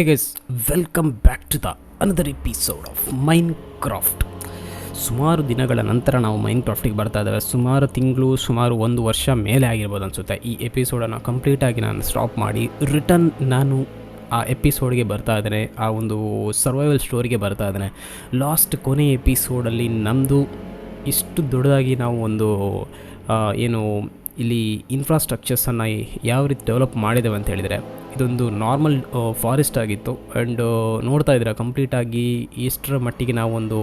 Hey welcome back to the another episode of Minecraft ಸುಮಾರು ದಿನಗಳ ನಂತರ ನಾವು ಮೈನ್ ಕ್ರಾಫ್ಟಿಗೆ ಬರ್ತಾ ಇದ್ದೇವೆ. ಸುಮಾರು ತಿಂಗಳು, ಸುಮಾರು ಒಂದು ವರ್ಷ ಮೇಲೆ ಆಗಿರ್ಬೋದು ಅನಿಸುತ್ತೆ. ಈ ಎಪಿಸೋಡನ್ನು ಕಂಪ್ಲೀಟಾಗಿ ನಾನು ಸ್ಟಾಪ್ ಮಾಡಿ ರಿಟರ್ನ್ ನಾನು ಆ ಎಪಿಸೋಡ್ಗೆ ಬರ್ತಾ ಇದ್ದೇನೆ. ಆ ಒಂದು ಸರ್ವೈವಲ್ ಸ್ಟೋರಿಗೆ ಬರ್ತಾ ಇದ್ದೇನೆ. ಲಾಸ್ಟ್ ಕೊನೆ ಎಪಿಸೋಡಲ್ಲಿ ನಮ್ಮದು ಇಷ್ಟು ದೊಡ್ಡದಾಗಿ ನಾವು ಒಂದು ಏನು, ಇಲ್ಲಿ ಇನ್ಫ್ರಾಸ್ಟ್ರಕ್ಚರ್ಸನ್ನು ಯಾವ ರೀತಿ ಡೆವಲಪ್ ಮಾಡಿದ್ದೇವೆ ಅಂತ ಹೇಳಿದರೆ ಇದೊಂದು ನಾರ್ಮಲ್ ಫಾರೆಸ್ಟ್ ಆಗಿತ್ತು. ಆ್ಯಂಡ್ ನೋಡ್ತಾ ಇದ್ದೀರಾ ಕಂಪ್ಲೀಟಾಗಿ ಇಷ್ಟರ ಮಟ್ಟಿಗೆ ನಾವು ಒಂದು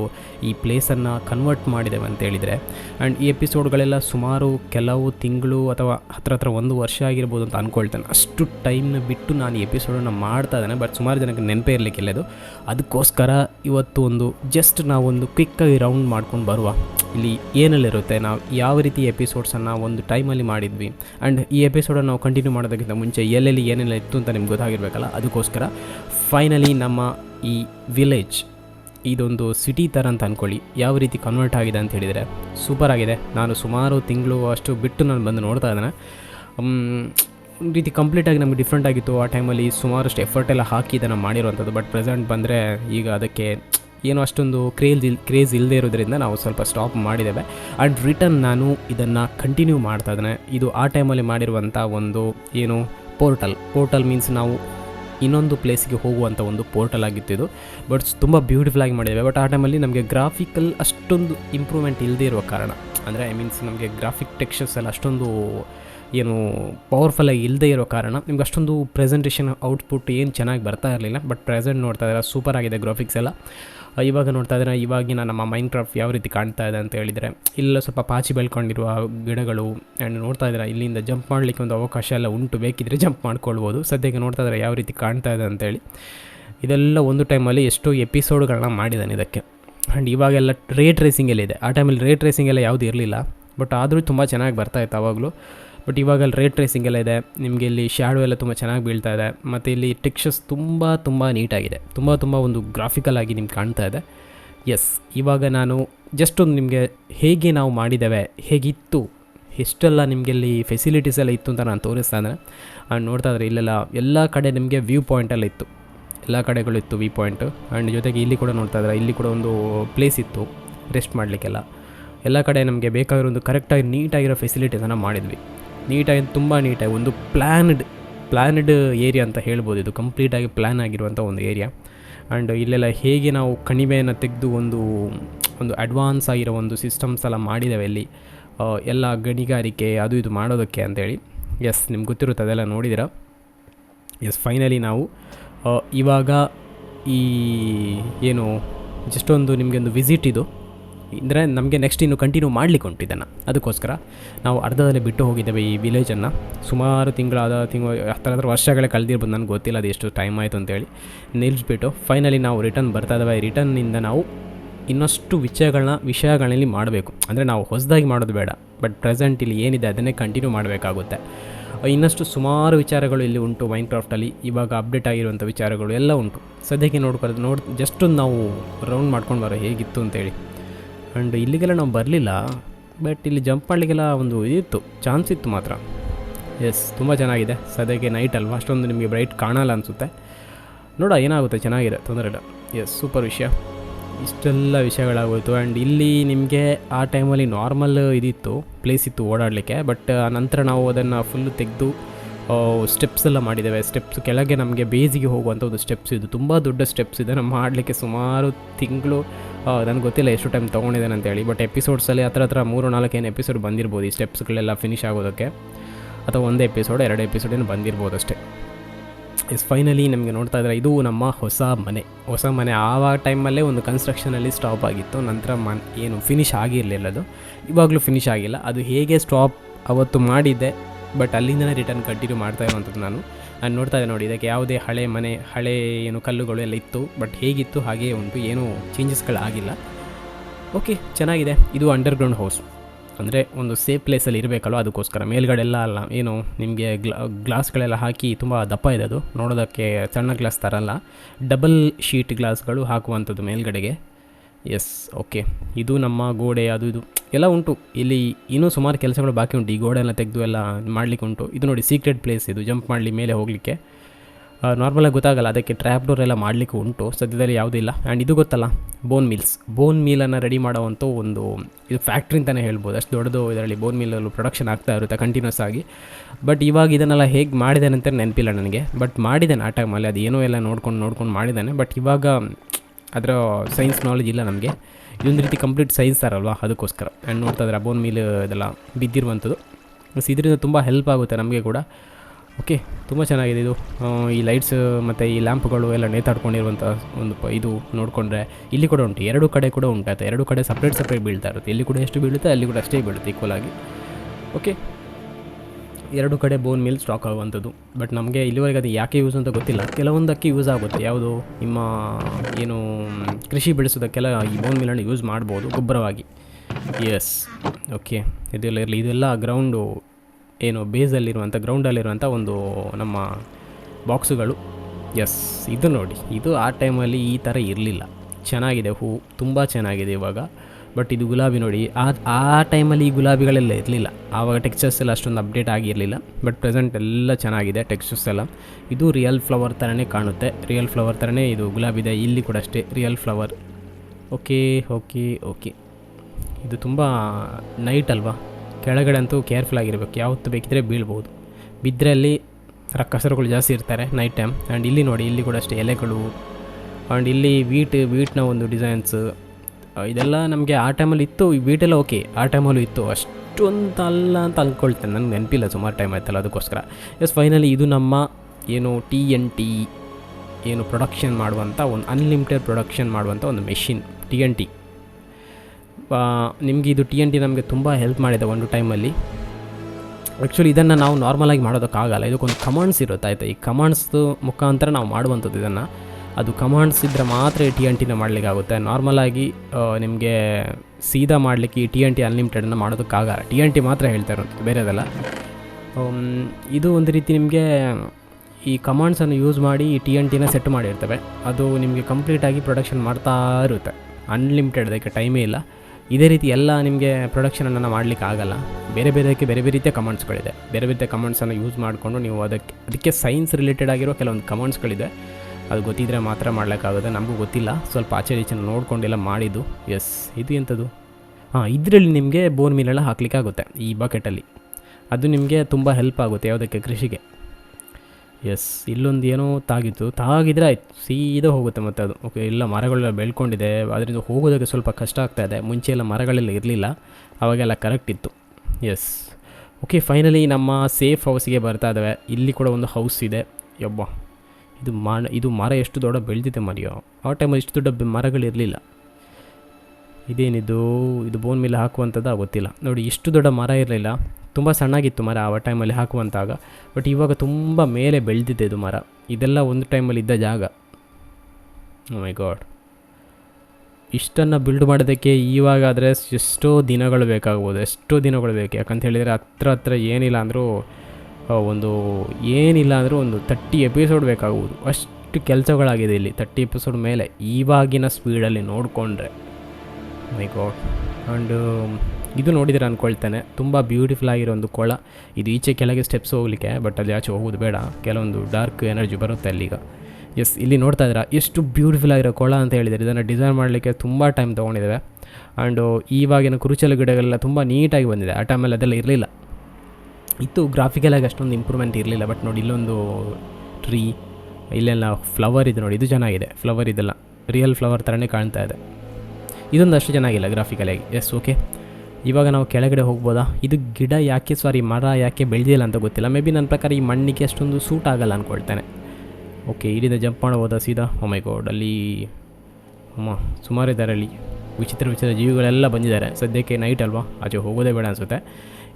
ಈ ಪ್ಲೇಸನ್ನು ಕನ್ವರ್ಟ್ ಮಾಡಿದ್ದೇವೆ ಅಂತ ಹೇಳಿದರೆ. ಆ್ಯಂಡ್ ಈ ಎಪಿಸೋಡ್ಗಳೆಲ್ಲ ಸುಮಾರು ಕೆಲವು ತಿಂಗಳು ಅಥವಾ ಹತ್ರ ಹತ್ರ ಒಂದು ವರ್ಷ ಆಗಿರ್ಬೋದು ಅಂತ ಅಂದ್ಕೊಳ್ತೇನೆ ಅಷ್ಟು ಟೈಮ್ನ ಬಿಟ್ಟು ನಾನು ಈ ಎಪಿಸೋಡನ್ನು ಮಾಡ್ತಾ ಇದ್ದೇನೆ. ಬಟ್ ಸುಮಾರು ಜನಕ್ಕೆ ನೆನಪೇ ಇರಲಿಕ್ಕಿಲ್ಲ ಅದು ಅದಕ್ಕೋಸ್ಕರ ಇವತ್ತು ಒಂದು ಜಸ್ಟ್ ನಾವೊಂದು ಕ್ವಿಕ್ಕಾಗಿ ರೌಂಡ್ ಮಾಡ್ಕೊಂಡು ಬರುವ. ಇಲ್ಲಿ ಏನಲ್ಲಿರುತ್ತೆ? ನಾವು ಯಾವ ರೀತಿ ಎಪಿಸೋಡ್ಸನ್ನು ಒಂದು ಟೈಮಲ್ಲಿ ಮಾಡಿದ್ವಿ? ಆ್ಯಂಡ್ ಈ ಎಪಿಸೋಡನ್ನು ನಾವು ಕಂಟಿನ್ಯೂ ಮಾಡೋದಕ್ಕಿಂತ ಮುಂಚೆ ಎಲ್ಲೆಲ್ಲಿ ಏನೆಲ್ಲ ಇತ್ತು? ಅಂತ ನಿಮ್ಗೆ ಗೊತ್ತಾಗಿರ್ಬೇಕಲ್ಲ? ಅದಕ್ಕೋಸ್ಕರ ಫೈನಲಿ ನಮ್ಮ ಈ ವಿಲೇಜ್ ಇದೊಂದು ಸಿಟಿ ಥರ ಅಂತ ಅಂದ್ಕೊಳ್ಳಿ ಯಾವ ರೀತಿ ಕನ್ವರ್ಟ್ ಆಗಿದೆ ಅಂತ ಹೇಳಿದರೆ ಸೂಪರ್ ಆಗಿದೆ. ನಾನು ಸುಮಾರು ತಿಂಗಳು ಅಷ್ಟು ಬಿಟ್ಟು ನಾನು ಬಂದು ನೋಡ್ತಾ ಇದ್ದೇನೆ. ಒಂದು ರೀತಿ ಕಂಪ್ಲೀಟಾಗಿ ನಮಗೆ ಡಿಫ್ರೆಂಟ್ ಆಗಿತ್ತು. ಆ ಟೈಮಲ್ಲಿ ಸುಮಾರಷ್ಟು ಎಫರ್ಟ್ ಎಲ್ಲ ಹಾಕಿ ಇದನ್ನು ಮಾಡಿರುವಂಥದ್ದು. ಬಟ್ ಪ್ರೆಸೆಂಟ್ ಬಂದರೆ ಈಗ ಅದಕ್ಕೆ ಏನೋ ಅಷ್ಟೊಂದು ಕ್ರೇಜ್ ಇಲ್ ಕ್ರೇಜ್ ಇಲ್ಲದೆ ಇರೋದ್ರಿಂದ ನಾವು ಸ್ವಲ್ಪ ಸ್ಟಾಪ್ ಮಾಡಿದ್ದೇವೆ. ಆ್ಯಂಡ್ ರಿಟರ್ನ್ ನಾನು ಇದನ್ನು ಕಂಟಿನ್ಯೂ ಮಾಡ್ತಾ ಇದ್ದೇನೆ. ಇದು ಆ ಟೈಮಲ್ಲಿ ಮಾಡಿರುವಂಥ ಒಂದು ಏನು ಪೋರ್ಟಲ್ ಪೋರ್ಟಲ್ ಮೀನ್ಸ್ ನಾವು ಇನ್ನೊಂದು ಪ್ಲೇಸ್ಗೆ ಹೋಗುವಂಥ ಒಂದು ಪೋರ್ಟಲ್ ಆಗಿತ್ತು ಇದು. ಬಟ್ ತುಂಬ ಬ್ಯೂಟಿಫುಲ್ ಆಗಿ ಮಾಡಿದ್ದೇವೆ ಬಟ್ ಆ ಟೈಮಲ್ಲಿ ನಮಗೆ ಗ್ರಾಫಿಕಲ್ ಅಷ್ಟೊಂದು ಇಂಪ್ರೂವ್ಮೆಂಟ್ ಇಲ್ಲದೇ ಇರುವ ಕಾರಣ. ಅಂದರೆ ಐ ಮೀನ್ಸ್ ನಮಗೆ ಗ್ರಾಫಿಕ್ ಟೆಕ್ಸ್ಚರ್ಸ್ ಎಲ್ಲ ಅಷ್ಟೊಂದು ಏನು ಪವರ್ಫುಲ್ಲಾಗಿ ಇಲ್ಲದೇ ಇರೋ ಕಾರಣ ನಿಮ್ಗೆ ಅಷ್ಟೊಂದು ಪ್ರೆಸೆಂಟೇಷನ್ ಔಟ್ಪುಟ್ ಏನು ಚೆನ್ನಾಗಿ ಬರ್ತಾ ಇರಲಿಲ್ಲ ಬಟ್ ಪ್ರೆಸೆಂಟ್ ನೋಡ್ತಾ ಇದ್ದಾರೆ ಸೂಪರ್ ಆಗಿದೆ ಗ್ರಾಫಿಕ್ಸ್ ಎಲ್ಲ. ಇವಾಗ ನೋಡ್ತಾ ಇದ್ದಾರೆ, ಇವಾಗಿನ ನಮ್ಮ ಮೈಂಡ್ ಕ್ರಾಫ್ಟ್ ಯಾವ ರೀತಿ ಕಾಣ್ತಾ ಇದೆ ಅಂತ ಹೇಳಿದರೆ ಇಲ್ಲ ಸ್ವಲ್ಪ ಪಾಚಿ ಬೆಳ್ಕೊಂಡಿರುವ ಗಿಡಗಳು ಆ್ಯಂಡ್ ನೋಡ್ತಾ ಇದ್ದಾರೆ, ಇಲ್ಲಿಂದ ಜಂಪ್ ಮಾಡಲಿಕ್ಕೆ ಒಂದು ಅವಕಾಶ ಎಲ್ಲ ಉಂಟು ಬೇಕಿದ್ದರೆ ಜಂಪ್ ಮಾಡ್ಕೊಳ್ಬೋದು. ಸದ್ಯಕ್ಕೆ ನೋಡ್ತಾ ಇದ್ದಾರೆ, ಯಾವ ರೀತಿ ಕಾಣ್ತಾ ಇದೆ ಅಂತೇಳಿ ಇದೆಲ್ಲ ಒಂದು ಟೈಮಲ್ಲಿ ಎಷ್ಟೋ ಎಪಿಸೋಡ್ಗಳನ್ನ ಮಾಡಿದ್ದಾನೆ ಇದಕ್ಕೆ. ಆ್ಯಂಡ್ ಇವಾಗೆಲ್ಲ ರೇಟ್ ರೇಸಿಂಗ್ ಎಲ್ಲ ಇದೆ. ಆ ಟೈಮಲ್ಲಿ ರೇಟ್ ರೇಸಿಂಗ್ ಎಲ್ಲ ಯಾವುದು ಇರಲಿಲ್ಲ ಬಟ್ ಆದರೂ ತುಂಬ ಚೆನ್ನಾಗಿ ಬರ್ತಾ ಇತ್ತು ಆವಾಗಲೂ ಬಟ್ ಇವಾಗ ಅಲ್ಲಿ ರೇಟ್ ರೇಸಿಂಗ್ ಎಲ್ಲ ಇದೆ. ನಿಮಗೆ ಇಲ್ಲಿ ಶ್ಯಾಡೋ ಎಲ್ಲ ತುಂಬ ಚೆನ್ನಾಗಿ ಬೀಳ್ತಾ ಇದೆ. ಮತ್ತು ಇಲ್ಲಿ ಟಿಕ್ಷಸ್ ತುಂಬ ತುಂಬ ನೀಟಾಗಿದೆ. ತುಂಬ ತುಂಬ ಒಂದು ಗ್ರಾಫಿಕಲ್ ಆಗಿ ನಿಮ್ಗೆ ಕಾಣ್ತಾ ಇದೆ. ಎಸ್ ಇವಾಗ ನಾನು ಜಸ್ಟ್ ಒಂದು ನಿಮಗೆ ಹೇಗೆ ನಾವು ಮಾಡಿದ್ದೇವೆ, ಹೇಗಿತ್ತು, ಎಷ್ಟೆಲ್ಲ ನಿಮಗೆ ಇಲ್ಲಿ ಫೆಸಿಲಿಟೀಸ್ ಎಲ್ಲ ಇತ್ತು ಅಂತ ನಾನು ತೋರಿಸ್ತಾ ಇದ್ದೇನೆ. ಆ್ಯಂಡ್ ನೋಡ್ತಾ ಇದ್ರೆ ಇಲ್ಲೆಲ್ಲ ಎಲ್ಲ ಕಡೆ ನಿಮಗೆ ವ್ಯೂ ಪಾಯಿಂಟೆಲ್ಲ ಇತ್ತು. ಎಲ್ಲ ಕಡೆಗಳು ಇತ್ತು ವ್ಯೂ ಪಾಯಿಂಟ್ ಆ್ಯಂಡ್ ಜೊತೆಗೆ ಇಲ್ಲಿ ಕೂಡ ನೋಡ್ತಾ ಇದ್ದಾರೆ ಇಲ್ಲಿ ಕೂಡ ಒಂದು ಪ್ಲೇಸ್ ಇತ್ತು ರೆಸ್ಟ್ ಮಾಡಲಿಕ್ಕೆಲ್ಲ. ಎಲ್ಲ ಕಡೆ ನಮಗೆ ಬೇಕಾಗಿರೋ ಒಂದು ಕರೆಕ್ಟಾಗಿ ನೀಟಾಗಿರೋ ಫೆಸಿಲಿಟೀಸನ್ನು ಮಾಡಿದ್ವಿ. ನೀಟಾಗಿ, ತುಂಬ ನೀಟಾಗಿ, ಒಂದು ಪ್ಲ್ಯಾನ್ಡ್ ಪ್ಲ್ಯಾನ್ಡ್ ಏರಿಯಾ ಅಂತ ಹೇಳ್ಬೋದು. ಇದು ಕಂಪ್ಲೀಟಾಗಿ ಪ್ಲ್ಯಾನ್ ಆಗಿರುವಂಥ ಒಂದು ಏರಿಯಾ. ಆ್ಯಂಡ್ ಇಲ್ಲೆಲ್ಲ ಹೇಗೆ ನಾವು ಕಣಿವೆಯನ್ನು ತೆಗೆದು ಒಂದು ಒಂದು ಅಡ್ವಾನ್ಸ್ ಆಗಿರೋ ಒಂದು ಸಿಸ್ಟಮ್ಸ್ ಎಲ್ಲ ಮಾಡಿದ್ದಾವೆ ಇಲ್ಲಿ. ಎಲ್ಲ ಗಣಿಗಾರಿಕೆ, ಅದು ಇದು ಮಾಡೋದಕ್ಕೆ ಅಂತೇಳಿ. ಎಸ್ ನಿಮ್ಗೆ ಗೊತ್ತಿರುತ್ತೆ, ಅದೆಲ್ಲ ನೋಡಿದಿರ ಎಸ್ ಫೈನಲಿ ನಾವು ಇವಾಗ ಈ, ಏನು ಜಸ್ಟ್ ಒಂದು ನಿಮಗೆ ಒಂದು ವಿಸಿಟ್ ಇದು. ಅಂದರೆ ನಮಗೆ ನೆಕ್ಸ್ಟ್ ಇನ್ನು ಕಂಟಿನ್ಯೂ ಮಾಡಲಿಕ್ಕೆ ಉಂಟು ಇದನ್ನು. ಅದಕ್ಕೋಸ್ಕರ ನಾವು ಅರ್ಧದಲ್ಲಿ ಬಿಟ್ಟು ಹೋಗಿದ್ದೇವೆ ಈ ವಿಲೇಜನ್ನು ಸುಮಾರು ತಿಂಗಳಾದ ತಿಂಗಳು ಹತ್ತರ ವರ್ಷಗಳೇ ಕಳೆದಿರ್ಬೋದು ನನಗೆ ಗೊತ್ತಿಲ್ಲ ಅದು ಎಷ್ಟು ಟೈಮ್ ಆಯಿತು ಅಂತೇಳಿ ನಿಲ್ಲಿಸ್ಬಿಟ್ಟು ಫೈನಲಿ ನಾವು ರಿಟರ್ನ್ ಬರ್ತಾ ಇದ್ದಾವೆ. ರಿಟರ್ನಿಂದ ನಾವು ಇನ್ನಷ್ಟು ವಿಷಯಗಳನ್ನ, ವಿಷಯಗಳಲ್ಲಿ ಮಾಡಬೇಕು. ಅಂದರೆ ನಾವು ಹೊಸದಾಗಿ ಮಾಡೋದು ಬೇಡ. ಬಟ್ ಪ್ರೆಸೆಂಟ್ ಇಲ್ಲಿ ಏನಿದೆ ಅದನ್ನೇ ಕಂಟಿನ್ಯೂ ಮಾಡಬೇಕಾಗುತ್ತೆ. ಇನ್ನಷ್ಟು ಸುಮಾರು ವಿಚಾರಗಳು ಇಲ್ಲಿ ಉಂಟು ಮೈನ್ ಕ್ರಾಫ್ಟಲ್ಲಿ ಇವಾಗ ಅಪ್ಡೇಟ್ ಆಗಿರುವಂಥ ವಿಚಾರಗಳು ಎಲ್ಲ ಉಂಟು. ಸದ್ಯಕ್ಕೆ ನೋಡ್ಕೊಳ್ಳೋದು ನೋಡಿ ಜಸ್ಟ್ ನಾವು ರೌಂಡ್ ಮಾಡ್ಕೊಂಡು ಬರೋ ಹೇಗಿತ್ತು ಅಂತೇಳಿ ಆ್ಯಂಡ್ ಇಲ್ಲಿಗೆಲ್ಲ ನಾವು ಬರಲಿಲ್ಲ ಬಟ್ ಇಲ್ಲಿ ಜಂಪ್ ಮಾಡಲಿಕ್ಕೆಲ್ಲ ಒಂದು ಇದಿತ್ತು ಚಾನ್ಸ್ ಇತ್ತು ಮಾತ್ರ. ಎಸ್ ತುಂಬ ಚೆನ್ನಾಗಿದೆ. ಸದ್ಯಕ್ಕೆ ನೈಟ್ ಅಲ್ವಾ? ಅಷ್ಟೊಂದು ನಿಮಗೆ ಬ್ರೈಟ್ ಕಾಣಲ್ಲ ಅನಿಸುತ್ತೆ. ನೋಡ, ಏನಾಗುತ್ತೆ? ಚೆನ್ನಾಗಿದೆ, ತೊಂದರೆ ಇಲ್ಲ. ಎಸ್ ಸೂಪರ್ ವಿಷಯ. ಇಷ್ಟೆಲ್ಲ ವಿಷಯಗಳಾಗೋಯಿತು. ಆ್ಯಂಡ್ ಇಲ್ಲಿ ನಿಮಗೆ ಆ ಟೈಮಲ್ಲಿ ನಾರ್ಮಲ್ ಇದಿತ್ತು ಪ್ಲೇಸ್ ಇತ್ತು ಓಡಾಡಲಿಕ್ಕೆ. ಬಟ್ ನಂತರ ನಾವು ಅದನ್ನು ಫುಲ್ಲು ತೆಗೆದು ಸ್ಟೆಪ್ಸ್ ಎಲ್ಲ ಮಾಡಿದ್ದೇವೆ. ಸ್ಟೆಪ್ಸ್ ಕೆಳಗೆ ನಮಗೆ ಬೇಸಿಗೆ ಹೋಗುವಂಥ ಒಂದು ಸ್ಟೆಪ್ಸ್ ಇದು. ತುಂಬ ದೊಡ್ಡ ಸ್ಟೆಪ್ಸ್ ಇದೆ. ನಮ್ಮ ಮಾಡಲಿಕ್ಕೆ ಸುಮಾರು ತಿಂಗಳು ನನಗೆ ಗೊತ್ತಿಲ್ಲ ಎಷ್ಟು ಟೈಮ್ ತೊಗೊಂಡಿದ್ದೇನೆ ಅಂತೇಳಿ ಬಟ್ ಎಪಿಸೋಡ್ಸಲ್ಲಿ ಹತ್ರ ಹತ್ರ ಮೂರು ನಾಲ್ಕೇನು ಎಪಿಸೋಡ್ ಬಂದಿರ್ಬೋದು, ಈ ಸ್ಟೆಪ್ಸ್ಗಳೆಲ್ಲ ಫಿನಿಶ್ ಆಗೋದಕ್ಕೆ. ಅಥವಾ ಒಂದು ಎಪಿಸೋಡ್ ಎರಡು ಎಪಿಸೋಡ್ ಏನು ಬಂದಿರ್ಬೋದು ಅಷ್ಟೇ. ಎಸ್ ಫೈನಲಿ ನಮಗೆ ನೋಡ್ತಾ ಇದ್ದಾರೆ ಇದು ನಮ್ಮ ಹೊಸ ಮನೆ. ಹೊಸ ಮನೆ ಆವಾಗ ಟೈಮಲ್ಲೇ ಒಂದು ಕನ್ಸ್ಟ್ರಕ್ಷನಲ್ಲಿ ಸ್ಟಾಪ್ ಆಗಿತ್ತು. ನಂತರ ಮನ್ ಏನು ಫಿನಿಶ್ ಆಗಿರಲಿಲ್ಲ ಅದು. ಇವಾಗಲೂ ಫಿನಿಶ್ ಆಗಿಲ್ಲ. ಅದು ಹೇಗೆ ಸ್ಟಾಪ್ ಅವತ್ತು ಮಾಡಿದ್ದೆ ಬಟ್ ಅಲ್ಲಿಂದನೇ ರಿಟರ್ನ್ ಕಂಟಿನ್ಯೂ ಮಾಡ್ತಾ ಇರುವಂಥದ್ದು ನಾನು. ನಾನು ನೋಡ್ತಾ ಇದ್ದೆ ನೋಡಿ, ಇದಕ್ಕೆ ಯಾವುದೇ ಹಳೆ ಮನೆ, ಹಳೆ ಏನು ಕಲ್ಲುಗಳು ಎಲ್ಲ ಇತ್ತು, ಬಟ್ ಹೇಗಿತ್ತು, ಹಾಗೇ ಉಂಟು, ಏನೂ ಚೇಂಜಸ್ಗಳಾಗಿಲ್ಲ ಓಕೆ ಚೆನ್ನಾಗಿದೆ. ಇದು ಅಂಡರ್ಗ್ರೌಂಡ್ ಹೌಸ್ ಅಂದರೆ ಒಂದು ಸೇಫ್ ಪ್ಲೇಸಲ್ಲಿ ಇರಬೇಕಲ್ವ ಅದಕ್ಕೋಸ್ಕರ. ಮೇಲ್ಗಡೆ ಎಲ್ಲ ಅಲ್ಲ, ಏನು ನಿಮಗೆ ಗ್ಲಾ ಗ್ಲಾಸ್ಗಳೆಲ್ಲ ಹಾಕಿ ತುಂಬ ದಪ್ಪ ಇದೆ ಅದು. ನೋಡೋದಕ್ಕೆ ಸಣ್ಣ ಗ್ಲಾಸ್ ತರಲ್ಲ ಡಬಲ್ ಶೀಟ್ ಗ್ಲಾಸ್ಗಳು ಹಾಕುವಂಥದ್ದು ಮೇಲ್ಗಡೆಗೆ. ಎಸ್ ಓಕೆ ಇದು ನಮ್ಮ ಗೋಡೆ, ಅದು ಇದು. ಎಲ್ಲ ಉಂಟು. ಇಲ್ಲಿ ಇನ್ನೂ ಸುಮಾರು ಕೆಲಸಗಳು ಬಾಕಿ ಉಂಟು. ಈ ಗೋಡೆ ಎಲ್ಲ ತೆಗೆದು ಎಲ್ಲ ಮಾಡಲಿಕ್ಕೆ ಉಂಟು. ಇದು ನೋಡಿ ಸೀಕ್ರೆಟ್ ಪ್ಲೇಸ್ ಇದು ಜಂಪ್ ಮಾಡಲಿ ಮೇಲೆ ಹೋಗಲಿಕ್ಕೆ. ನಾರ್ಮಲಾಗಿ ಗೊತ್ತಾಗಲ್ಲ, ಅದಕ್ಕೆ ಟ್ರ್ಯಾಪ್ ಡೋರ್ ಎಲ್ಲ ಮಾಡಲಿಕ್ಕೆ ಉಂಟು. ಸದ್ಯದಲ್ಲಿ ಯಾವುದೂ ಇಲ್ಲ. ಆ್ಯಂಡ್ ಇದು ಗೊತ್ತಲ್ಲ ಬೋನ್ ಮಿಲ್ಸ್ ಬೋನ್ ಮೀಲನ್ನು ರೆಡಿ ಮಾಡೋವಂಥ ಒಂದು, ಇದು ಫ್ಯಾಕ್ಟ್ರಿ ಅಂತಲೇ ಹೇಳ್ಬೋದು. ಅಷ್ಟು ದೊಡ್ಡದು ಇದರಲ್ಲಿ ಬೋನ್ ಮೀಲಲ್ಲೂ ಪ್ರೊಡಕ್ಷನ್ ಆಗ್ತಾ ಇರುತ್ತೆ ಕಂಟಿನ್ಯೂಸ್ ಆಗಿ. ಬಟ್ ಇವಾಗ ಇದನ್ನೆಲ್ಲ ಹೇಗೆ ಮಾಡಿದ್ದಾನೆ ಅಂತ ನೆನಪಿಲ್ಲ ನನಗೆ. ಬಟ್ ಮಾಡಿದ್ದಾನೆ ಆ ಟೈಮಲ್ಲಿ ಅದು ಏನೋ ಎಲ್ಲ ನೋಡ್ಕೊಂಡು ನೋಡ್ಕೊಂಡು ಮಾಡಿದ್ದಾನೆ. ಬಟ್ ಇವಾಗ ಅದರ ಸೈನ್ಸ್ ನಾಲೆಜ್ ಇಲ್ಲ ನಮಗೆ. ಇದೊಂದು ರೀತಿ ಕಂಪ್ಲೀಟ್ ಸೈನ್ಸ್ ಅಲ್ವಾ? ಅದಕ್ಕೋಸ್ಕರ. ಆ್ಯಂಡ್ ನೋಡ್ತಾ ಇದ್ರೆ ಅಬೋನ್ ಮೀಲ್ ಇದೆಲ್ಲ ಬಿದ್ದಿರುವಂಥದ್ದು. ಸೊ ಇದರಿಂದ ತುಂಬ ಹೆಲ್ಪ್ ಆಗುತ್ತೆ ನಮಗೆ ಕೂಡ. ಓಕೆ ತುಂಬ ಚೆನ್ನಾಗಿದೆ ಇದು. ಈ ಲೈಟ್ಸ್ ಮತ್ತು ಈ ಲ್ಯಾಂಪ್ಗಳು ಎಲ್ಲ ನೇತಾಡ್ಕೊಂಡಿರುವಂಥ ಒಂದು ಪ, ಇದು ನೋಡಿಕೊಂಡ್ರೆ ಇಲ್ಲಿ ಕೂಡ ಉಂಟು. ಎರಡು ಕಡೆ ಕೂಡ ಉಂಟಾಯ್ತು ಎರಡು ಕಡೆ ಸಪ್ರೇಟ್ ಸಪ್ರೇಟ್ ಬೀಳ್ತಾ ಇರುತ್ತೆ. ಇಲ್ಲಿ ಕೂಡ ಎಷ್ಟು ಬೀಳುತ್ತೆ ಅಲ್ಲಿ ಕೂಡ ಅಷ್ಟೇ ಬೀಳುತ್ತೆ ಈಕ್ವಲ್ ಆಗಿ. ಓಕೆ ಎರಡು ಕಡೆ ಬೋನ್ ಮಿಲ್ ಸ್ಟಾಕ್ ಆಗುವಂಥದ್ದು. ಬಟ್ ನಮಗೆ ಇಲ್ಲಿವರೆಗೆ ಅದು ಯಾಕೆ ಯೂಸ್ ಅಂತ ಗೊತ್ತಿಲ್ಲ. ಕೆಲವೊಂದಕ್ಕೆ ಯೂಸ್ ಆಗುತ್ತೆ. ಯಾವುದು ನಿಮ್ಮ, ಏನು, ಕೃಷಿ ಬೆಳೆಸೋದಕ್ಕೆಲ್ಲ ಈ ಬೋನ್ ಮಿಲನ್ನು ಯೂಸ್ ಮಾಡ್ಬೋದು ಗೊಬ್ಬರವಾಗಿ. ಎಸ್ ಓಕೆ ಇದೆಲ್ಲ ಇರಲಿ. ಇದೆಲ್ಲ ಗ್ರೌಂಡು ಏನು ಬೇಸಲ್ಲಿರುವಂಥ ಗ್ರೌಂಡಲ್ಲಿರುವಂಥ ಒಂದು ನಮ್ಮ ಬಾಕ್ಸುಗಳು ಎಸ್ ಇದು ನೋಡಿ. ಇದು ಆ ಟೈಮಲ್ಲಿ ಈ ಥರ ಇರಲಿಲ್ಲ. ಚೆನ್ನಾಗಿದೆ. ಹೂ ತುಂಬ ಚೆನ್ನಾಗಿದೆ ಇವಾಗ. ಬಟ್ ಇದು ಗುಲಾಬಿ ನೋಡಿ, ಆ ಆ ಟೈಮಲ್ಲಿ ಈ ಗುಲಾಬಿಗಳೆಲ್ಲ ಇರಲಿಲ್ಲ. ಆವಾಗ ಟೆಕ್ಸ್ಚರ್ಸ್ ಎಲ್ಲ ಅಷ್ಟೊಂದು ಅಪ್ಡೇಟ್ ಆಗಿರಲಿಲ್ಲ. ಬಟ್ ಪ್ರೆಸೆಂಟ್ ಎಲ್ಲ ಚೆನ್ನಾಗಿದೆ ಟೆಕ್ಸ್ಚರ್ಸ್ ಎಲ್ಲ. ಇದು ರಿಯಲ್ ಫ್ಲವರ್ ಥರನೇ ಕಾಣುತ್ತೆ. ರಿಯಲ್ ಫ್ಲವರ್ ಥರನೇ ಇದು ಗುಲಾಬಿ ಇದೆ ಇಲ್ಲಿ ಕೂಡ ಅಷ್ಟೇ. Real flower okay okay okay ಇದು ತುಂಬ ನೈಟ್ ಅಲ್ವಾ? ಕೆಳಗಡೆ ಅಂತೂ ಕೇರ್ಫುಲ್ ಆಗಿರಬೇಕು. ಯಾವತ್ತು ಬೇಕಿದ್ರೆ ಬೀಳ್ಬೋದು. ಬಿದ್ದರೆ ಅಲ್ಲಿ ರಕ್ಕಸರುಗಳು ಜಾಸ್ತಿ ಇರ್ತಾರೆ ನೈಟ್ ಟೈಮ್ ಆ್ಯಂಡ್ ಇಲ್ಲಿ ನೋಡಿ, ಇಲ್ಲಿ ಕೂಡ ಅಷ್ಟೇ ಎಲೆಗಳು. ಆ್ಯಂಡ್ ಇಲ್ಲಿ ವೀಟ್ ವೀಟ್ನ ಒಂದು ಡಿಸೈನ್ಸ್ ಇದೆಲ್ಲ ನಮಗೆ ಆ ಟೈಮಲ್ಲಿ ಇತ್ತು ವೀಟೆಲ್ಲ ಓಕೆ ಆ ಟೈಮಲ್ಲೂ ಇತ್ತು. ಅಷ್ಟೊಂದು ಅಲ್ಲ ಅಂತ ಅಂದ್ಕೊಳ್ತೇನೆ ನನಗೆ ನೆನಪಿಲ್ಲ ಸುಮಾರು ಟೈಮ್ ಆಯ್ತಲ್ಲ ಅದಕ್ಕೋಸ್ಕರ. ಎಸ್ ಫೈನಲಿ ಇದು ನಮ್ಮ ಏನು ಟಿ ಎನ್ ಟಿ ಏನು ಪ್ರೊಡಕ್ಷನ್ ಮಾಡುವಂಥ ಒಂದು ಅನ್ಲಿಮಿಟೆಡ್ ಪ್ರೊಡಕ್ಷನ್ ಮಾಡುವಂಥ ಒಂದು ಮೆಷಿನ್ ಟಿ ಎನ್ ಟಿ ನಿಮಗೆ ಇದು ಟಿ ಎನ್ ಟಿ ನಮಗೆ ತುಂಬ ಹೆಲ್ಪ್ ಮಾಡಿದೆ ಒಂದು ಟೈಮಲ್ಲಿ ಆ್ಯಕ್ಚುಲಿ ಇದನ್ನು ನಾವು ನಾರ್ಮಲಾಗಿ ಮಾಡೋದಕ್ಕಾಗಲ್ಲ. ಇದಕ್ಕೊಂದು ಕಮಾಂಡ್ಸ್ ಇರುತ್ತೆ ಆಯಿತು? ಈ ಕಮಾಂಡ್ಸ್ದು ಮುಖಾಂತರ ನಾವು ಮಾಡುವಂಥದ್ದು ಇದನ್ನು. ಅದು ಕಮಾಂಡ್ಸ್ ಇದ್ದರೆ ಮಾತ್ರ ಈ ಟಿ ಎನ್ ಟಿನ ಮಾಡಲಿಕ್ಕಾಗುತ್ತೆ. ನಾರ್ಮಲಾಗಿ ನಿಮಗೆ ಸೀದಾ ಮಾಡಲಿಕ್ಕೆ ಈ ಟಿ ಎನ್ ಟಿ ಅನ್ಲಿಮಿಟೆಡನ್ನು ಮಾಡೋದಕ್ಕಾಗಲ್ಲ. ಟಿ ಎನ್ ಟಿ ಮಾತ್ರ ಹೇಳ್ತಾ ಇರೋದು, ಬೇರೆದಲ್ಲ. ಇದು ಒಂದು ರೀತಿ ನಿಮಗೆ ಈ ಕಮಾಂಡ್ಸನ್ನು ಯೂಸ್ ಮಾಡಿ ಈ ಟಿ ಎನ್ ಟಿನ ಸೆಟ್ ಮಾಡಿರ್ತವೆ. ಅದು ನಿಮಗೆ ಕಂಪ್ಲೀಟಾಗಿ ಪ್ರೊಡಕ್ಷನ್ ಮಾಡ್ತಾ ಇರುತ್ತೆ. ಅನ್ಲಿಮಿಟೆಡ್ ಅದಕ್ಕೆ ಟೈಮೇ ಇಲ್ಲ. ಇದೇ ರೀತಿ ಎಲ್ಲ ನಿಮಗೆ ಪ್ರೊಡಕ್ಷನನ್ನು ಮಾಡಲಿಕ್ಕೆ ಆಗಲ್ಲ. ಬೇರೆ ಬೇರೆದಕ್ಕೆ ಬೇರೆ ಬೇರೆ ರೀತಿಯ ಕಮಾಂಡ್ಸ್ಗಳಿದೆ ಬೇರೆ ಬೇರೆ ಕಮಾಂಡ್ಸನ್ನು ಯೂಸ್ ಮಾಡಿಕೊಂಡು ನೀವು ಅದಕ್ಕೆ ಅದಕ್ಕೆ ಸೈನ್ಸ್ ರಿಲೇಟೆಡ್ ಆಗಿರೋ ಕೆಲವೊಂದು ಕಮಾಂಡ್ಸ್ಗಳಿದೆ ಅದು ಗೊತ್ತಿದ್ದರೆ ಮಾತ್ರ ಮಾಡಲಿಕ್ಕಾಗುತ್ತೆ ನಮಗೂ ಗೊತ್ತಿಲ್ಲ. ಸ್ವಲ್ಪ ಆಚೆ ಈಚೆ ನೋಡ್ಕೊಂಡೆಲ್ಲ ಮಾಡಿದ್ದು. ಎಸ್, ಇದು ಎಂಥದ್ದು ಹಾಂ, ಇದರಲ್ಲಿ ನಿಮಗೆ ಬೋನ್ ಮೀಲೆಲ್ಲ ಹಾಕ್ಲಿಕ್ಕೆ ಆಗುತ್ತೆ ಈ ಬಕೆಟಲ್ಲಿ ಅದು ನಿಮಗೆ ತುಂಬ ಹೆಲ್ಪ್ ಆಗುತ್ತೆ ಯಾವುದಕ್ಕೆ? ಕೃಷಿಗೆ. ಎಸ್, ಇಲ್ಲೊಂದು ಏನೋ ತಾಗಿತ್ತು. ತಾಗಿದ್ರೆ ಆಯ್ತು. ಸೀದಾ ಹೋಗುತ್ತೆ ಮತ್ತು ಅದು. ಓಕೆ ಇಲ್ಲ ಮರಗಳೆಲ್ಲ ಬೆಳ್ಕೊಂಡಿದೆ. ಅದರಿಂದ ಹೋಗೋದಕ್ಕೆ ಸ್ವಲ್ಪ ಕಷ್ಟ ಆಗ್ತಾ ಇದೆ. ಮುಂಚೆ ಎಲ್ಲ ಮರಗಳೆಲ್ಲ ಇರಲಿಲ್ಲ. ಅವಾಗೆಲ್ಲ ಕರೆಕ್ಟ್ ಇತ್ತು. ಎಸ್. ಓಕೆ ಫೈನಲಿ ನಮ್ಮ ಸೇಫ್ ಹೌಸ್ಗೆ ಬರ್ತಾ ಇದ್ದಾವೆ ಇಲ್ಲಿ ಕೂಡ ಒಂದು ಹೌಸ್ ಇದೆ. ಯಬ್ಬ. ಇದು ಮರ ಇದು ಮರ ಎಷ್ಟು ದೊಡ್ಡ ಬೆಳೆದಿದೆ ಮರಿಯೋ, ಆ ಟೈಮಲ್ಲಿ ಇಷ್ಟು ದೊಡ್ಡ ಮರಗಳಿರಲಿಲ್ಲ. ಇದೇನಿದು, ಇದು ಬೋನ್ ಮೇಲೆ ಹಾಕುವಂಥದ್ದು ಗೊತ್ತಿಲ್ಲ. ನೋಡಿ, ಇಷ್ಟು ದೊಡ್ಡ ಮರ ಇರಲಿಲ್ಲ. ತುಂಬ ಸಣ್ಣಾಗಿತ್ತು ಮರ ಆ ಟೈಮಲ್ಲಿ ಹಾಕುವಂತಾಗ. ಬಟ್ ಇವಾಗ ತುಂಬ ಮೇಲೆ ಬೆಳೆದಿದೆ ಇದು ಮರ. ಇದೆಲ್ಲ ಒಂದು ಟೈಮಲ್ಲಿ ಇದ್ದ ಜಾಗ. ಮೈ ಗಾಡ್ ಇಷ್ಟನ್ನು ಬಿಲ್ಡ್ ಮಾಡೋದಕ್ಕೆ ಇವಾಗ ಆದರೆ ಎಷ್ಟೋ ದಿನಗಳು ಬೇಕಾಗ್ಬೋದು, ಎಷ್ಟೋ ದಿನಗಳು ಬೇಕು. ಯಾಕಂತ ಹೇಳಿದರೆ ಹತ್ರ ಹತ್ರ ಏನಿಲ್ಲ ಅಂದರೂ ಒಂದು ಏನಿಲ್ಲ ಅಂದರೂ ಒಂದು ತರ್ಟಿ ಎಪಿಸೋಡ್ ಬೇಕಾಗುವುದು. ಅಷ್ಟು ಕೆಲಸಗಳಾಗಿದೆ ಇಲ್ಲಿ. ತರ್ಟಿ ಎಪಿಸೋಡ್ ಮೇಲೆ ಇವಾಗಿನ ಸ್ಪೀಡಲ್ಲಿ ನೋಡಿಕೊಂಡ್ರೆ. ಮೈ ಗಾಡ್ ಆ್ಯಂಡ್ ಇದು ನೋಡಿದರೆ ಅಂದ್ಕೊಳ್ತೇನೆ ತುಂಬ ಬ್ಯೂಟಿಫುಲ್ ಆಗಿರೋ ಒಂದು ಕೊಳ. ಇದು ಈಚೆ ಕೆಳಗೆ ಸ್ಟೆಪ್ಸ್ ಹೋಗಲಿಕ್ಕೆ ಬಟ್ ಅಲ್ಲಿ ಆಚೆ ಹೋಗೋದು ಬೇಡ. ಕೆಲವೊಂದು ಡಾರ್ಕ್ ಎನರ್ಜಿ ಬರುತ್ತೆ ಅಲ್ಲಿಗ. ಎಸ್ ಇಲ್ಲಿ ನೋಡ್ತಾ ಇದ್ದೀರಾ? ಎಷ್ಟು ಬ್ಯೂಟಿಫುಲ್ ಆಗಿರೋ ಕೊಳ ಅಂತ ಹೇಳಿದರೆ ಇದನ್ನು ಡಿಸೈನ್ ಮಾಡಲಿಕ್ಕೆ ತುಂಬ ಟೈಮ್ ತೊಗೊಂಡಿದ್ದೇವೆ. ಆ್ಯಂಡು ಇವಾಗಿನ ಕುರುಚಲು ಗಿಡಗಳೆಲ್ಲ ತುಂಬ ನೀಟಾಗಿ ಬಂದಿದೆ. ಆ ಟೈಮಲ್ಲಿ ಅದೆಲ್ಲ ಇರಲಿಲ್ಲ. ಇತ್ತು ಗ್ರಾಫಿಕಲಾಗಿ ಅಷ್ಟೊಂದು ಇಂಪ್ರೂವ್ಮೆಂಟ್ ಇರಲಿಲ್ಲ ಬಟ್ ನೋಡಿ ಇಲ್ಲೊಂದು ಟ್ರೀ ಇಲ್ಲೆಲ್ಲ ಫ್ಲವರ್ ಇದೆ ನೋಡಿ, ಇದು ಚೆನ್ನಾಗಿದೆ ಫ್ಲವರ್ ಇದೆಲ್ಲ ರಿಯಲ್ ಫ್ಲವರ್ ಥರನೇ ಕಾಣ್ತಾ ಇದೆ. ಇದೊಂದು ಅಷ್ಟು ಚೆನ್ನಾಗಿಲ್ಲ ಗ್ರಾಫಿಕಲಾಗಿ ಎಸ್ ಓಕೆ ಇವಾಗ ನಾವು ಕೆಳಗಡೆ ಹೋಗ್ಬೋದಾ? ಇದು ಗಿಡ ಯಾಕೆ ಸಾರಿ ಮರ ಯಾಕೆ ಬೆಳೆದಿಲ್ಲ ಅಂತ ಗೊತ್ತಿಲ್ಲ. ಮೇ ಬಿ ನನ್ನ ಪ್ರಕಾರ ಈ ಮಣ್ಣಿಗೆ ಅಷ್ಟೊಂದು ಸೂಟ್ ಆಗಲ್ಲ ಅಂದ್ಕೊಳ್ತೇನೆ ಓಕೆ ಇಲ್ಲಿಂದ ಜಂಪ್ ಮಾಡ್ಬೋದಾ ಸೀದಾ? ಮೈ ಗೋಡ್ ಅಲ್ಲಿ, ಅಮ್ಮ ಸುಮಾರು ಇದ್ದಾರೆ ಅಲ್ಲಿ. ವಿಚಿತ್ರ ವಿಚಿತ್ರ ಜೀವಿಗಳೆಲ್ಲ ಬಂದಿದ್ದಾರೆ. ಸದ್ಯಕ್ಕೆ ನೈಟ್ ಅಲ್ವಾ? ಆಚೆ ಹೋಗೋದೇ ಬೇಡ ಅನಿಸುತ್ತೆ.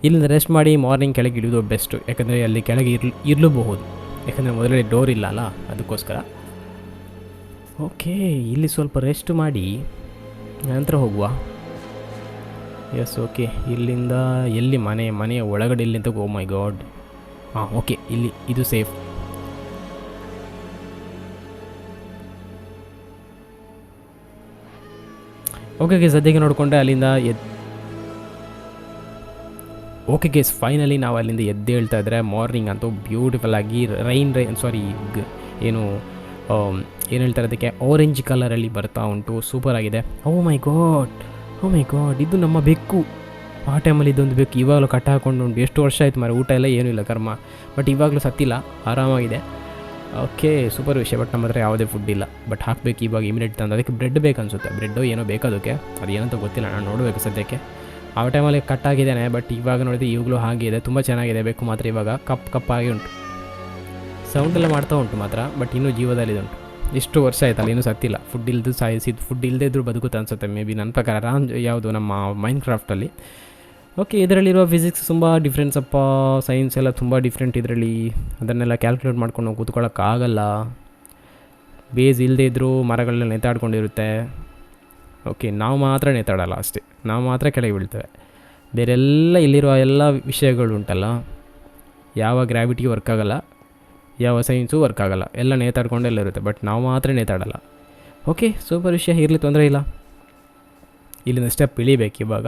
ಇಲ್ಲಿಂದ ರೆಸ್ಟ್ ಮಾಡಿ ಮಾರ್ನಿಂಗ್ ಕೆಳಗೆ ಇಳಿಯೋದು ಬೆಸ್ಟು ಯಾಕಂದರೆ ಅಲ್ಲಿ ಕೆಳಗೆ ಇರ್ ಇರಲೂಬಹುದು. ಯಾಕಂದರೆ ಮೊದಲೇ ಡೋರ್ ಇಲ್ಲ ಅಲ್ಲ, ಅದಕ್ಕೋಸ್ಕರ. ಓಕೆ ಇಲ್ಲಿ ಸ್ವಲ್ಪ ರೆಸ್ಟ್ ಮಾಡಿ, ನಂತರ ಹೋಗುವ. ಎಸ್ ಓಕೆ ಇಲ್ಲಿಂದ, ಎಲ್ಲಿ ಮನೆ, ಮನೆಯ ಒಳಗಡೆ ಎಲ್ಲಿ ಅಂತ ಗೋ ಮೈ ಗಾಡ್ ಹಾಂ ಓಕೆ ಇಲ್ಲಿ, ಇದು ಸೇಫ್ ಓಕೆ ಓಕೆ ಸದ್ಯಕ್ಕೆ ನೋಡಿಕೊಂಡೆ ಅಲ್ಲಿಂದ ಎದ್ ಓಕೆ ಗೇಸ್ ಫೈನಲಿ ನಾವು ಅಲ್ಲಿಂದ ಎದ್ದೇಳ್ತಾ ಇದ್ರೆ ಮಾರ್ನಿಂಗ್ ಅಂತೂ ಬ್ಯೂಟಿಫುಲ್ ಆಗಿ ರೈನ್ ರೈನ್ ಸಾರಿ ಏನು ಏನು ಹೇಳ್ತಾರೆ ಅದಕ್ಕೆ ಆರೆಂಜ್ ಕಲರಲ್ಲಿ ಬರ್ತಾ ಉಂಟು ಸೂಪರ್ ಆಗಿದೆ. ಓ ಮೈ ಗಾಡ್ ಓ ಮೈ ಗಾಡ್ ಇದು ನಮ್ಮ ಬೆಕ್ಕು. ಆ ಟೈಮಲ್ಲಿ ಇದೊಂದು ಬೆಕ್ಕು, ಇವಾಗಲೂ ಕಟ್ಟ ಹಾಕೊಂಡು ಉಂಟು. ಎಷ್ಟು ವರ್ಷ ಆಯ್ತು ಮಾರೆ ಊಟ ಎಲ್ಲ ಏನೂ ಇಲ್ಲ ಕರ್ಮ. ಬಟ್ ಇವಾಗಲೂ ಸತ್ತಿಲ್ಲ ಆರಾಮಾಗಿದೆ. ಓಕೆ ಸೂಪರ್ ವಿಷಯ ಬಟ್ ನಮ್ಮ ಹತ್ರ ಯಾವುದೇ ಫುಡ್ ಇಲ್ಲ. ಬಟ್ ಹಾಕಬೇಕು, ಇವಾಗ ಇಮಿಡಿಯೇಟ್ ತಂದು, ಅದಕ್ಕೆ ಬ್ರೆಡ್ ಬೇಕನ್ಸುತ್ತೆ ಬ್ರೆಡ್ಡು ಏನೋ ಬೇಕದಕ್ಕೆ ಅದು ಏನಂತ ಗೊತ್ತಿಲ್ಲ, ನಾನು ನೋಡಬೇಕು ಸದ್ಯಕ್ಕೆ. ಆ ಟೈಮಲ್ಲಿ ಕಟ್ ಆಗಿದ್ದೇನೆ ಬಟ್ ಇವಾಗ ನೋಡಿದ್ರೆ ಇವಾಗಲೂ ಹಾಗೆ ಇದೆ. ತುಂಬ ಚೆನ್ನಾಗಿದೆ ಬೇಕು ಮಾತ್ರ ಇವಾಗ ಕಪ್ ಕಪ್ಪಾಗಿ ಉಂಟು. ಸೌಂಡೆಲ್ಲ ಮಾಡ್ತಾ ಉಂಟು ಮಾತ್ರ ಬಟ್ ಇನ್ನೂ ಜೀವದಲ್ಲಿ ಉಂಟು. ಇಷ್ಟು ವರ್ಷ ಆಯ್ತಲ್ಲ, ಇನ್ನೂ ಸತ್ತಿಲ್ಲ. ಫುಡ್ ಇಲ್ದು ಸಾಯಿಸಿದ್ದು ಫುಡ್ ಇಲ್ಲದೆ ಇದ್ರೂ ಬದುಕುತ್ತೆ ಅನ್ಸುತ್ತೆ ಮೇ ಬಿ ನನ್ನ ಪ್ರಕಾರ. ರಾಮ್ ಯಾವುದು ನಮ್ಮ ಮೈಂಡ್ ಕ್ರಾಫ್ಟಲ್ಲಿ ಓಕೆ ಇದರಲ್ಲಿರುವ ಫಿಸಿಕ್ಸ್ ತುಂಬ ಡಿಫ್ರೆನ್ಸ್ ಅಪ್ಪ. ಸೈನ್ಸ್ ಎಲ್ಲ ತುಂಬ ಡಿಫ್ರೆಂಟ್ ಇದರಲ್ಲಿ. ಅದನ್ನೆಲ್ಲ ಕ್ಯಾಲ್ಕುಲೇಟ್ ಮಾಡ್ಕೊಂಡು ನಾವು ಕೂತ್ಕೊಳ್ಳೋಕ್ಕಾಗಲ್ಲ. ಬೇಸ್ ಇಲ್ಲದೇ ಇದ್ದರೂ ಮರಗಳನ್ನ ನೇತಾಡ್ಕೊಂಡಿರುತ್ತೆ ಓಕೆ ನಾವು ಮಾತ್ರ ನೇತಾಡಲ್ಲ ಅಷ್ಟೇ. ನಾವು ಮಾತ್ರ ಕೆಳಗೆ ಬೀಳ್ತೇವೆ. ಬೇರೆಲ್ಲ ಇಲ್ಲಿರುವ ಎಲ್ಲ ವಿಷಯಗಳು ಉಂಟಲ್ಲ ಯಾವ ಗ್ರಾವಿಟಿ ವರ್ಕ್ ಆಗಲ್ಲ, ಯಾವ ಸೈನ್ಸು ವರ್ಕ್ ಆಗಲ್ಲ, ಎಲ್ಲ ನೇತಾಡ್ಕೊಂಡೆಲ್ಲ ಇರುತ್ತೆ ಬಟ್ ನಾವು ಮಾತ್ರ ನೇತಾಡಲ್ಲ. ಓಕೆ ಸೂಪರ್ ವಿಷಯ, ಇರಲಿ ತೊಂದರೆ ಇಲ್ಲ. ಇಲ್ಲಿಂದ ಸ್ಟೆಪ್ ಇಳಿಬೇಕು ಇವಾಗ.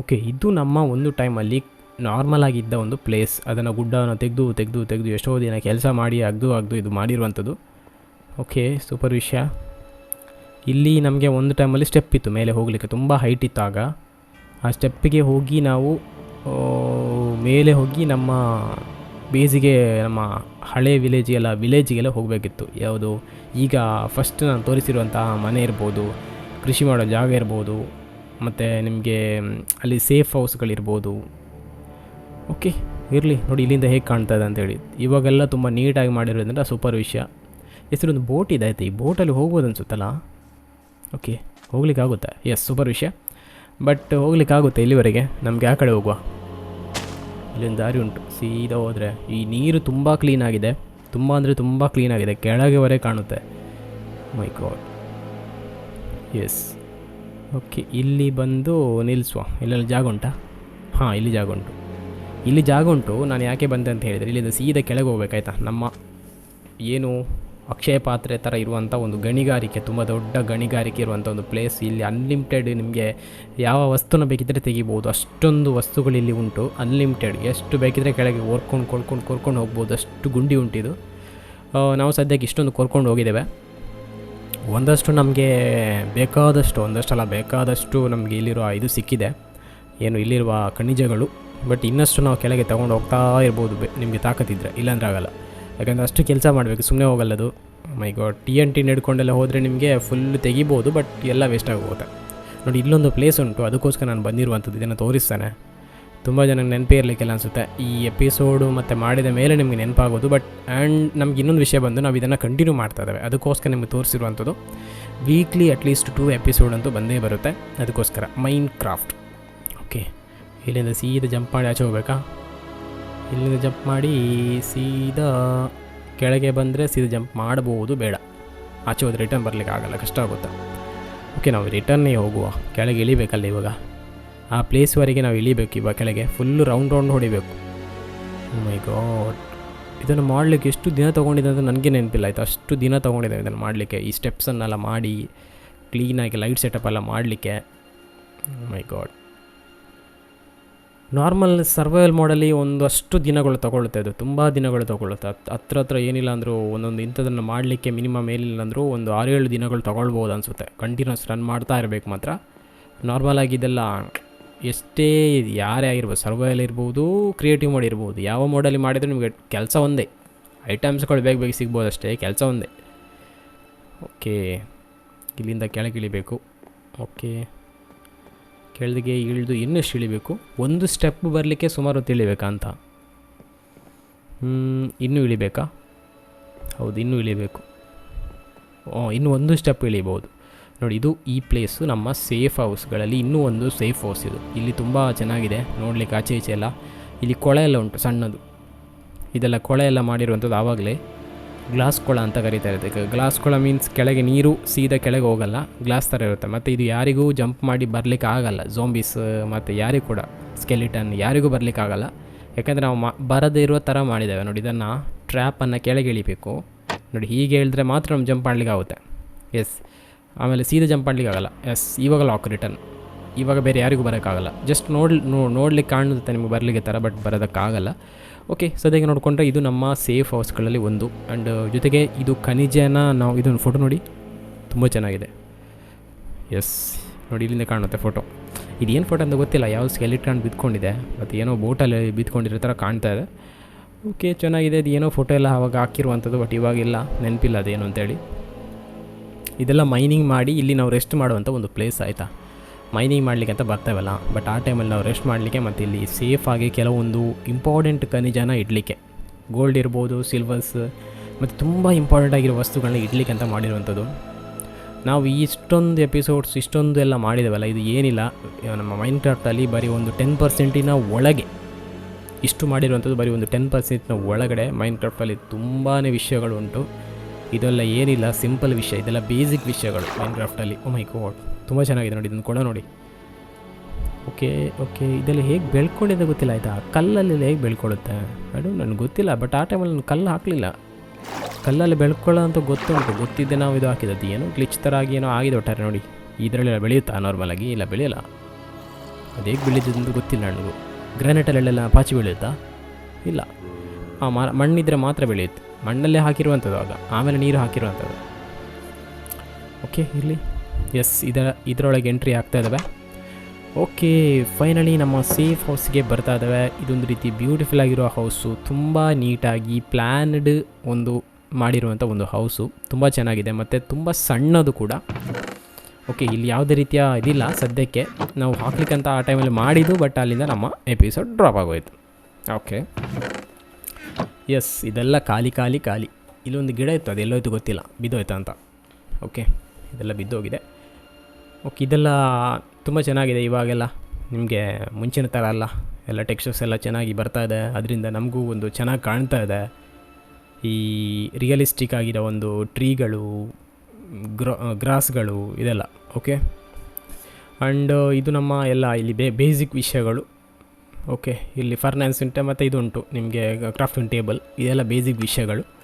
ಓಕೆ ಇದು ನಮ್ಮ ಒಂದು ಟೈಮಲ್ಲಿ ನಾರ್ಮಲ್ ಆಗಿದ್ದ ಒಂದು ಪ್ಲೇಸ್ ಅದನ್ನು ಗುಡ್ಡವನ್ನು ತೆಗೆದು ತೆಗೆದು ತೆಗೆದು ಎಷ್ಟೋ ದಿನ ಕೆಲಸ ಮಾಡಿ ಅಗ್ದು ಅಗ್ದು ಇದು ಮಾಡಿರುವಂಥದ್ದು. ಓಕೆ ಸೂಪರ್ ವಿಷಯ. ಇಲ್ಲಿ ನಮಗೆ ಒಂದು ಟೈಮಲ್ಲಿ ಸ್ಟೆಪ್ ಇತ್ತು, ಮೇಲೆ ಹೋಗಲಿಕ್ಕೆ. ತುಂಬ ಹೈಟ್ ಇತ್ತಾಗ. ಆ ಸ್ಟೆಪ್ಪಿಗೆ ಹೋಗಿ ನಾವು ಮೇಲೆ ಹೋಗಿ ನಮ್ಮ ಬೇಸಿಗೆ, ನಮ್ಮ ಹಳೆ ವಿಲೇಜಿಗೆಲ್ಲ ವಿಲೇಜಿಗೆಲ್ಲ ಹೋಗಬೇಕಿತ್ತು. ಯಾವುದು? ಈಗ ಫಸ್ಟ್ ನಾನು ತೋರಿಸಿರುವಂತಹ ಮನೆ ಇರ್ಬೋದು, ಕೃಷಿ ಮಾಡೋ ಜಾಗ ಇರ್ಬೋದು, ಮತ್ತು ನಿಮಗೆ, ಅಲ್ಲಿ ಸೇಫ್ ಹೌಸ್ಗಳಿರ್ಬೋದು ಓಕೆ ಇರಲಿ, ನೋಡಿ ಇಲ್ಲಿಂದ ಹೇಗೆ ಕಾಣ್ತಾ ಇದೆ ಅಂತೇಳಿ ಇವಾಗೆಲ್ಲ ತುಂಬ ನೀಟಾಗಿ ಮಾಡಿರೋದ್ರಿಂದ ಸೂಪರ್ ವಿಷಯ. ಹೆಸರು ಒಂದು ಬೋಟ್ ಇದೆ, ಆಯ್ತು? ಈ ಬೋಟಲ್ಲಿ ಹೋಗ್ಬೋದು ಅನ್ಸುತ್ತಲ್ಲ? ಓಕೆ ಹೋಗ್ಲಿಕ್ಕಾಗುತ್ತೆ? ಎಸ್ ಸೂಪರ್ ವಿಷಯ. ಬಟ್ ಹೋಗ್ಲಿಕ್ಕಾಗುತ್ತೆ ಇಲ್ಲಿವರೆಗೆ. ನಮಗೆ ಆ ಕಡೆ ಹೋಗುವ. ಇಲ್ಲೊಂದು ದಾರಿ ಉಂಟು. ಸೀದಾ ಹೋದರೆ ಈ ನೀರು ತುಂಬ ಕ್ಲೀನಾಗಿದೆ ತುಂಬ ಅಂದರೆ ತುಂಬ ಕ್ಲೀನಾಗಿದೆ ಕೆಳಗೆವರೆ ಕಾಣುತ್ತೆ. ಮೈ ಗಾಡ್ ಎಸ್ ಓಕೆ ಇಲ್ಲಿ ಬಂದು ನಿಲ್ಲಿಸುವ ಇಲ್ಲೆಲ್ಲ ಜಾಗ ಉಂಟಾ? ಹಾಂ, ಇಲ್ಲಿ ಜಾಗ ಉಂಟು. ಇಲ್ಲಿ ಜಾಗ ಉಂಟು. ನಾನು ಯಾಕೆ ಬಂದೆ ಅಂತ ಹೇಳಿದರೆ, ಇಲ್ಲಿಂದ ಸೀದಾ ಕೆಳಗೆ ಹೋಗ್ಬೇಕಾಯ್ತಾ? ನಮ್ಮ ಏನು ಅಕ್ಷಯ ಪಾತ್ರೆ ಥರ ಇರುವಂಥ ಒಂದು ಗಣಿಗಾರಿಕೆ, ತುಂಬ ದೊಡ್ಡ ಗಣಿಗಾರಿಕೆ ಇರುವಂಥ ಒಂದು ಪ್ಲೇಸ್ ಇಲ್ಲಿ ಅನ್ಲಿಮಿಟೆಡ್ ನಿಮಗೆ ಯಾವ ವಸ್ತುನ ಬೇಕಿದ್ದರೆ ತೆಗಿಬೋದು. ಅಷ್ಟೊಂದು ವಸ್ತುಗಳು ಇಲ್ಲಿ ಉಂಟು. ಅನ್ಲಿಮಿಟೆಡ್ ಎಷ್ಟು ಬೇಕಿದ್ರೆ ಕೆಳಗೆ ಓರ್ಕೊಂಡು ಕೊಡ್ಕೊಂಡು ಕೊರ್ಕೊಂಡು ಹೋಗ್ಬೋದು. ಅಷ್ಟು ಗುಂಡಿ ಉಂಟಿದು. ನಾವು ಸದ್ಯಕ್ಕೆ ಇಷ್ಟೊಂದು ಕೊರ್ಕೊಂಡು ಹೋಗಿದ್ದೇವೆ. ಒಂದಷ್ಟು ನಮಗೆ ಬೇಕಾದಷ್ಟು ಒಂದಷ್ಟಲ್ಲ ಬೇಕಾದಷ್ಟು ನಮಗೆ ಇಲ್ಲಿರುವ ಇದು ಸಿಕ್ಕಿದೆ. ಏನು ಇಲ್ಲಿರುವ ಖನಿಜಗಳು. ಬಟ್ ಇನ್ನಷ್ಟು ನಾವು ಕೆಳಗೆ ತೊಗೊಂಡು ಹೋಗ್ತಾ ಇರ್ಬೋದು. ನಿಮಗೆ ತಾಕತ್ತಿದ್ರೆ. ಇಲ್ಲಾಂದ್ರೆ ಆಗಲ್ಲ. ಯಾಕಂದರೆ ಅಷ್ಟು ಕೆಲಸ ಮಾಡಬೇಕು ಸುಮ್ಮನೆ ಹೋಗಲ್ಲದು. My God T N T ನೆಡ್ಕೊಂಡೆಲ್ಲ ಹೋದರೆ ನಿಮಗೆ ಫುಲ್ ತೆಗಿಬೋದು ಬಟ್ ಎಲ್ಲ ವೇಸ್ಟ್ ಆಗೋಗುತ್ತೆ. ನೋಡಿ, ಇಲ್ಲೊಂದು ಪ್ಲೇಸ್ ಉಂಟು, ಅದಕ್ಕೋಸ್ಕರ ನಾನು ಬಂದಿರುವಂಥದ್ದು, ಇದನ್ನು ತೋರಿಸ್ತಾನೆ. ತುಂಬ ಜನಕ್ಕೆ ನೆನಪೇ ಇರಲಿಕ್ಕೆಲ್ಲ ಅನಿಸುತ್ತೆ. ಈ ಎಪಿಸೋಡು ಮತ್ತು ಮಾಡಿದ ಮೇಲೆ ನಿಮಗೆ ನೆನಪಾಗೋದು ಬಟ್ ಆ್ಯಂಡ್ ನಮ್ಗೆ ಇನ್ನೊಂದು ವಿಷಯ ಬಂದು ನಾವು ಇದನ್ನು ಕಂಟಿನ್ಯೂ ಮಾಡ್ತಾ ಇದ್ದೇವೆ. ಅದಕ್ಕೋಸ್ಕರ ನಿಮಗೆ ತೋರಿಸಿರುವಂಥದ್ದು. Weekly at least two episode ಅಂತೂ ಬಂದೇ ಬರುತ್ತೆ. ಅದಕ್ಕೋಸ್ಕರ ಮೈನ್ ಕ್ರಾಫ್ಟ್ ಓಕೆ ಇಲ್ಲಿಂದ ಸೀದಾ ಜಂಪ್ ಮಾಡಿ ಆಚೆ ಹೋಗ್ಬೇಕಾ? ಇಲ್ಲಿಂದ ಜಂಪ್ ಮಾಡಿ ಸೀದಾ ಕೆಳಗೆ ಬಂದರೆ ಸೀದಾ ಜಂಪ್ ಮಾಡಬಹುದು ಬೇಡ. ಆಚೆ ಹೋದ್ರೆ ರಿಟರ್ನ್ ಬರಲಿಕ್ಕೆ ಆಗಲ್ಲ, ಕಷ್ಟ ಆಗುತ್ತೆ. ಓಕೆ ನಾವು ರಿಟರ್ನೇ ಹೋಗುವ. ಕೆಳಗೆ ಇಳಿಬೇಕಲ್ಲ ಇವಾಗ? ಆ ಪ್ಲೇಸ್ವರೆಗೆ ನಾವು ಇಳಿಬೇಕು ಇವಾಗ ಕೆಳಗೆ. ಫುಲ್ಲು ರೌಂಡ್ ರೌಂಡ್ ಹೊಡಿಬೇಕು. ಮೈ ಗಾಡ್ ಇದನ್ನು ಮಾಡಲಿಕ್ಕೆ ಎಷ್ಟು ದಿನ ತೊಗೊಂಡಿದೆ ಅಂತ ನನಗೆ ನೆನಪಿಲ್ಲ. ಆಯಿತು, ಅಷ್ಟು ದಿನ ತೊಗೊಂಡಿದ್ದೇವೆ ಇದನ್ನು ಮಾಡಲಿಕ್ಕೆ. ಈ ಸ್ಟೆಪ್ಸನ್ನೆಲ್ಲ ಮಾಡಿ ಕ್ಲೀನಾಗಿ ಲೈಟ್ ಸೆಟಪ್ ಎಲ್ಲ ಮಾಡಲಿಕ್ಕೆ. ಮೈ ಗಾಡ್ ನಾರ್ಮಲ್ ಸರ್ವೈವಲ್ ಮಾಡಲಿ ಒಂದಷ್ಟು ದಿನಗಳು ತೊಗೊಳುತ್ತೆ ಅದು. ತುಂಬ ದಿನಗಳು ತೊಗೊಳುತ್ತೆ ಹತ್ ಹತ್ರ ಹತ್ರ ಏನಿಲ್ಲ ಅಂದರೂ, ಒಂದೊಂದು ಇಂಥದನ್ನು ಮಾಡಲಿಕ್ಕೆ ಮಿನಿಮಮ್ ಏನಿಲ್ಲ ಅಂದರೂ, ಒಂದು ಆರು ಏಳು ದಿನಗಳು ತೊಗೊಳ್ಬೋದು ಅನಿಸುತ್ತೆ. ಕಂಟಿನ್ಯೂಸ್ ರನ್ ಮಾಡ್ತಾ ಇರಬೇಕು ಮಾತ್ರ. ನಾರ್ಮಲ್ ಆಗಿ ಇದೆಲ್ಲ ಎಷ್ಟೇ ಯಾರೇ ಆಗಿರ್ಬೋದು, ಸರ್ವೈವಲ್ ಇರ್ಬೋದು ಕ್ರಿಯೇಟಿವ್ ಮೋಡ್ ಇರ್ಬೋದು, ಯಾವ ಮೋಡಲ್ಲಿ ಮಾಡಿದರೂ ನಿಮಗೆ ಕೆಲಸ ಒಂದೇ. ಐಟಮ್ಸ್ಗಳು ಬೇಗ ಬೇಗ ಸಿಗ್ಬೋದು ಅಷ್ಟೇ, ಕೆಲಸ ಒಂದೇ. ಓಕೆ ಇಲ್ಲಿಂದ ಕೆಳಗಿಳಿಬೇಕು. ಓಕೆ ಕೆಳಗೆ ಇಳಿದು ಇನ್ನಷ್ಟು ಇಳಿಬೇಕು. ಒಂದು ಸ್ಟೆಪ್ ಬರಲಿಕ್ಕೆ ಸುಮಾರು ಹೊತ್ತು ಅಂತ? ಇನ್ನೂ ಇಳಿಬೇಕಾ? ಹೌದು, ಇನ್ನೂ ಇಳಿಬೇಕು. ಇನ್ನೂ ಒಂದು ಸ್ಟೆಪ್ ಇಳಿಬೋದು ನೋಡಿ, ಇದು ಈ ಪ್ಲೇಸು ನಮ್ಮ ಸೇಫ್ ಹೌಸ್ಗಳಲ್ಲಿ ಇನ್ನೂ ಒಂದು ಸೇಫ್ ಹೌಸ್ ಇದು. ಇಲ್ಲಿ ತುಂಬ ಚೆನ್ನಾಗಿದೆ, ನೋಡಲಿಕ್ಕೆ ಆಚೆ ಈಚೆ ಎಲ್ಲ. ಇಲ್ಲಿ ಕೊಳೆ ಎಲ್ಲ ಉಂಟು, ಸಣ್ಣದು. ಇದೆಲ್ಲ ಕೊಳೆ ಎಲ್ಲ ಮಾಡಿರುವಂಥದ್ದು ಆವಾಗಲೇ. ಗ್ಲಾಸ್ ಕೊಳ ಅಂತ ಕರಿತಾ ಇದಕ್ಕೆ ಗ್ಲಾಸ್ ಕೊಳ ಮೀನ್ಸ್ ಕೆಳಗೆ ನೀರು ಸೀದಾ ಕೆಳಗೆ ಹೋಗಲ್ಲ, ಗ್ಲಾಸ್ ಥರ ಇರುತ್ತೆ. ಮತ್ತು ಇದು ಯಾರಿಗೂ ಜಂಪ್ ಮಾಡಿ ಬರಲಿಕ್ಕೆ ಆಗಲ್ಲ. ಝೋಂಬೀಸ್ ಮತ್ತು ಯಾರಿಗೂ ಕೂಡ ಸ್ಕೆಲಿಟನ್ ಯಾರಿಗೂ ಬರಲಿಕ್ಕೆ ಆಗಲ್ಲ. ಯಾಕಂದರೆ ನಾವು ಮಾ ಬರದೇ ಇರುವ ಥರ ಮಾಡಿದ್ದೇವೆ. ನೋಡಿ, ಇದನ್ನು ಟ್ರ್ಯಾಪನ್ನು ಕೆಳಗೆ ಇಳಿಬೇಕು. ನೋಡಿ, ಹೀಗೆ ಹೇಳಿದ್ರೆ ಮಾತ್ರ ನಮ್ಮ ಜಂಪ್ ಮಾಡ್ಲಿಕ್ಕೆ ಆಗುತ್ತೆ. ಎಸ್ ಆಮೇಲೆ ಸೀದಾ ಜಂಪ್ ಮಾಡ್ಲಿಕ್ಕೆ ಆಗಲ್ಲ. ಎಸ್ ಇವಾಗ ಲಾಕ್ ರಿಟರ್ನ್ ಇವಾಗ ಬೇರೆ ಯಾರಿಗೂ ಬರೋಕ್ಕಾಗಲ್ಲ. ಜಸ್ಟ್ ನೋಡಿ ನೋಡ್ಲಿಕ್ಕೆ ಕಾಣುತ್ತೆ ನಿಮಗೆ ಬರಲಿಕ್ಕೆ ಥರ ಬಟ್ ಬರೋದಕ್ಕಾಗಲ್ಲ. ಓಕೆ ಸದ್ಯಕ್ಕೆ ನೋಡಿಕೊಂಡ್ರೆ ಇದು ನಮ್ಮ ಸೇಫ್ ಹೌಸ್ಗಳಲ್ಲಿ ಒಂದು. ಆ್ಯಂಡ್ ಜೊತೆಗೆ ಇದು ಖನಿಜನ ನಾವು ಇದೊಂದು ಫೋಟೋ ನೋಡಿ. ತುಂಬ ಚೆನ್ನಾಗಿದೆ. ಎಸ್ ನೋಡಿ ಇಲ್ಲಿಂದ ಕಾಣುತ್ತೆ ಫೋಟೋ ಇದೇನು ಫೋಟೋ ಅಂತ ಗೊತ್ತಿಲ್ಲ. ಯಾವ ಸ್ಕೆಲಿಟ್ಕೊಂಡು ಬಿದ್ಕೊಂಡಿದೆ. ಮತ್ತು ಏನೋ ಬೋಟಲ್ಲಿ ಬಿದ್ಕೊಂಡಿರೋ ಥರ ಕಾಣ್ತಾ ಇದೆ. ಓಕೆ ಚೆನ್ನಾಗಿದೆ. ಇದು ಏನೋ ಫೋಟೋ ಎಲ್ಲ ಆವಾಗ ಹಾಕಿರುವಂಥದ್ದು ಬಟ್ ಇವಾಗಿಲ್ಲ ನೆನಪಿಲ್ಲ ಅದೇನು ಅಂತೇಳಿ. ಇದೆಲ್ಲ ಮೈನಿಂಗ್ ಮಾಡಿ ಇಲ್ಲಿ ನಾವು ರೆಸ್ಟ್ ಮಾಡುವಂಥ ಒಂದು ಪ್ಲೇಸ್ ಆಯಿತಾ? ಮೈನಿಂಗ್ ಮಾಡಲಿಕ್ಕೆ ಅಂತ ಬರ್ತಾವಲ್ಲ. ಬಟ್ ಆ ಟೈಮಲ್ಲಿ ನಾವು ರೆಸ್ಟ್ ಮಾಡಲಿಕ್ಕೆ ಮತ್ತು ಇಲ್ಲಿ ಸೇಫಾಗಿ ಕೆಲವೊಂದು ಇಂಪಾರ್ಟೆಂಟ್ ಖನಿಜನ ಇಡಲಿಕ್ಕೆ. ಗೋಲ್ಡ್ ಇರ್ಬೋದು ಸಿಲ್ವರ್ಸ್ ಮತ್ತು ತುಂಬ ಇಂಪಾರ್ಟೆಂಟ್ ಆಗಿರೋ ವಸ್ತುಗಳನ್ನ ಇಡ್ಲಿಕ್ಕೆ ಅಂತ ಮಾಡಿರುವಂಥದ್ದು. ನಾವು ಇಷ್ಟೊಂದು ಎಪಿಸೋಡ್ಸ್ ಇಷ್ಟೊಂದು ಎಲ್ಲ ಮಾಡಿದ್ದೇವಲ್ಲ ಇದು ಏನಿಲ್ಲ. ನಮ್ಮ ಮೈಂಡ್ ಕ್ರಾಫ್ಟಲ್ಲಿ ಬರೀ ಒಂದು ಟೆನ್ ಪರ್ಸೆಂಟಿನ ಒಳಗೆ ಇಷ್ಟು ಮಾಡಿರುವಂಥದ್ದು ಬರೀ ಒಂದು ಟೆನ್ ಪರ್ಸೆಂಟ್ನ ಒಳಗಡೆ ಮೈಂಡ್ ಕ್ರಾಫ್ಟಲ್ಲಿ ತುಂಬಾ ವಿಷಯಗಳು ಉಂಟು ಇದೆಲ್ಲ ಏನಿಲ್ಲ ಸಿಂಪಲ್ ವಿಷಯ, ಇದೆಲ್ಲ ಬೇಸಿಕ್ ವಿಷಯಗಳು ಮೈಂಡ್ ಕ್ರಾಫ್ಟಲ್ಲಿ ಓ ಮೈ ಗೋಡ್ ತುಂಬ ಚೆನ್ನಾಗಿದೆ ನೋಡಿ, ಇದನ್ನು ಕೂಡ ನೋಡಿ. ಓಕೆ ಓಕೆ, ಇದೆಲ್ಲ ಹೇಗೆ ಬೆಳ್ಕೊಂಡಿದೆ ಗೊತ್ತಿಲ್ಲ, ಆಯಿತಾ? ಕಲ್ಲಲ್ಲಿ ಹೇಗೆ ಬೆಳ್ಕೊಳ್ಳುತ್ತೆ? ಅದು ನನಗೆ ಗೊತ್ತಿಲ್ಲ ಬಟ್ ಆ ಟೈಮಲ್ಲಿ ನಾನು ಕಲ್ಲು ಹಾಕಲಿಲ್ಲ. ಕಲ್ಲಲ್ಲಿ ಬೆಳ್ಕೊಳ್ಳೋ ಅಂತ ಗೊತ್ತುಂಟು, ಗೊತ್ತಿದ್ದೆ ನಾವು ಇದು ಹಾಕಿದ್ದು ಏನೋ ಗ್ಲಿಚ್ ಥರ ಆಗಿ ಏನೋ ಆಗಿದೆ ಒಟ್ಟಾರೆ ನೋಡಿ. ಇದರಲ್ಲೆಲ್ಲ ಬೆಳೆಯುತ್ತಾ? ನಾರ್ಮಲಾಗಿ ಇಲ್ಲ, ಬೆಳೆಯಲ್ಲ. ಅದು ಹೇಗೆ ಬೆಳೀತದಂತ ಗೊತ್ತಿಲ್ಲ ನನಗೂ. ಗ್ರಾನೈಟಲ್ಲೆಲ್ಲ ಪಾಚಿ ಬೆಳೆಯುತ್ತಾ? ಇಲ್ಲ. ಆ ಮ, ಮಣ್ಣಿದ್ರೆ ಮಾತ್ರ ಬೆಳೆಯುತ್ತೆ. ಮಣ್ಣಲ್ಲೇ ಹಾಕಿರುವಂಥದ್ದು ಆಗ. ಆಮೇಲೆ ನೀರು ಹಾಕಿರುವಂಥದ್ದು. ಓಕೆ, ಇರಲಿ. ಎಸ್ ಇದರ, ಇದರೊಳಗೆ ಎಂಟ್ರಿ ಆಗ್ತಾ ಇದ್ದಾವೆ ಓಕೆ ಫೈನಲಿ ನಮ್ಮ ಸೇಫ್ ಹೌಸ್ಗೆ ಬರ್ತಾ ಇದ್ದಾವೆ ಇದೊಂದು ರೀತಿ ಬ್ಯೂಟಿಫುಲ್ ಆಗಿರೋ ಹೌಸು ತುಂಬ ನೀಟಾಗಿ ಪ್ಲ್ಯಾನ್ಡ್ ಒಂದು ಮಾಡಿರುವಂಥ ಒಂದು ಹೌಸು ತುಂಬ ಚೆನ್ನಾಗಿದೆ ಮತ್ತು ತುಂಬ ಸಣ್ಣದು ಕೂಡ. ಓಕೆ ಇಲ್ಲಿ ಯಾವುದೇ ರೀತಿಯ ಇದಿಲ್ಲ. ಸದ್ಯಕ್ಕೆ ನಾವು ಹಾಕ್ಲಿಕ್ಕಂತ ಆ ಟೈಮಲ್ಲಿ ಮಾಡಿದ್ದು ಬಟ್ ಅಲ್ಲಿಂದ ನಮ್ಮ ಎಪಿಸೋಡ್ ಡ್ರಾಪ್ ಆಗೋಯ್ತು. ಓಕೆ ಎಸ್ ಇದೆಲ್ಲ ಖಾಲಿ ಖಾಲಿ ಖಾಲಿ. ಇಲ್ಲೊಂದು ಗಿಡ ಇತ್ತು ಅದು ಎಲ್ಲೋಯ್ತು ಗೊತ್ತಿಲ್ಲ. ಬಿದ್ದೋಯ್ತು ಅಂತ. ಓಕೆ ಇದೆಲ್ಲ ಬಿದ್ದೋಗಿದೆ. ಓಕೆ, ಇದೆಲ್ಲ ತುಂಬ ಚೆನ್ನಾಗಿದೆ ಇವಾಗೆಲ್ಲ. ನಿಮಗೆ ಮುಂಚಿನ ಥರ ಅಲ್ಲ. ಎಲ್ಲ ಟೆಕ್ಸ್ಚರ್ಸ್ ಎಲ್ಲ ಚೆನ್ನಾಗಿ ಬರ್ತಾ ಇದೆ. ಅದರಿಂದ ನಮಗೂ ಒಂದು ಚೆನ್ನಾಗಿ ಕಾಣ್ತಾ ಇದೆ. ಈ ರಿಯಲಿಸ್ಟಿಕ್ ಆಗಿರೋ ಒಂದು ಟ್ರೀಗಳು ಗ್ರಾ ಗ್ರಾಸ್ಗಳು ಇದೆಲ್ಲ, ಓಕೆ? ಆ್ಯಂಡ್ ಇದು ನಮ್ಮ ಎಲ್ಲ ಇಲ್ಲಿ ಬೇ ಬೇಸಿಕ್ ವಿಷಯಗಳು, ಓಕೆ? ಇಲ್ಲಿ ಫರ್ನಾನ್ಸ್ ಉಂಟೆ, ಮತ್ತು ಇದು ಉಂಟು ನಿಮಗೆ ಕ್ರಾಫ್ಟಿಂಗ್ ಟೇಬಲ್ ಇದೆಲ್ಲ ಬೇಸಿಕ್ ವಿಷಯಗಳು.